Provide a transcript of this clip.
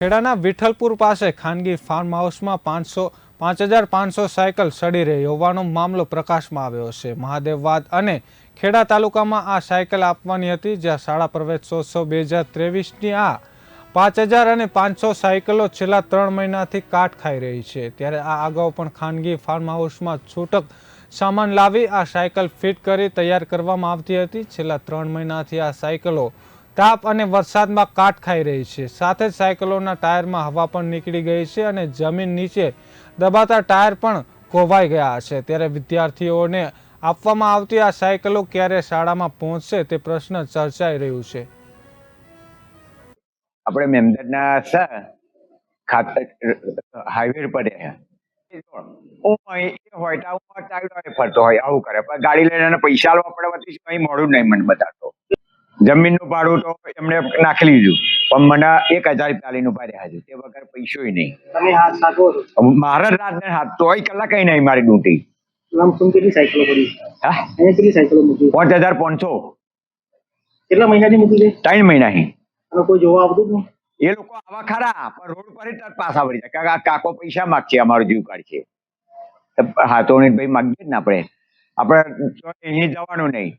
ખેડાના વિઠ્ઠલપુર પાસે ખાનગી ફાર્મ હાઉસમાં પાંચસો, પાંચ હજાર પાંચસો સાયકલ સડી રહી હોવાનો મામલો પ્રકાશમાં આવ્યો છે. મહાદેવવાદ અને ખેડા તાલુકામાં આ સાયકલ આપવાની હતી, જ્યાં શાળા પ્રવેશોત્સવ બે હજાર ત્રેવીસની આ પાંચ હજાર અને પાંચસો સાયકલો છેલ્લા ત્રણ મહિનાથી કાટ ખાઈ રહી છે. ત્યારે આ અગાઉ પણ ખાનગી ફાર્મ હાઉસમાં છૂટક સામાન લાવી આ સાયકલ ફિટ કરી તૈયાર કરવામાં આવતી હતી. છેલ્લા ત્રણ મહિનાથી આ સાયકલો તાપ અને વરસાદમાં કાટ ખાઈ રહી છે. સાથે જ સાયકલોના ટાયરમાં હવા પણ નીકળી ગઈ છે અને જમીન નીચે દબાતા ટાયર પણ કોવાઈ ગયા છે. ત્યારે વિદ્યાર્થીઓને આપવામાં આવતી આ સાયકલો ક્યારે શાળામાં પહોંચશે તે પ્રશ્ન ચર્ચાઈ રહ્યું છે. આપણે મેમદરના ખાતર, હાઈવે પર હોય ફરતો હોય આવું કરે. પણ ગાડી લઈને પૈસા આલવા પડે, પછી અહીં મોડું નહીં મને બતાતો જમીનનું ભાડું તો એમણે નાખી લીધું. પણ મને એક હજાર રૂપિયા લઈને ઊભા રહ્યા છે. તે વગર પૈસો નહીં. મારા રાત ને હાથ તો કલાક કઈ નહીં મારી ડ્યુટી પાંચ હજાર પાંચસો. કેટલા મહિનાથી મૂકી છે? ત્રણ મહિના કોઈ જોવા આવતું એ લોકો આવા ખરા પણ રોડ પર જ પાછા વળી જાય. કાકા કાકો પૈસા માગશે અમારો જીવ કાઢશે. છે હા તો ભાઈ માગીએ જ ને આપણે. આપણે અહીં જવાનું નહીં.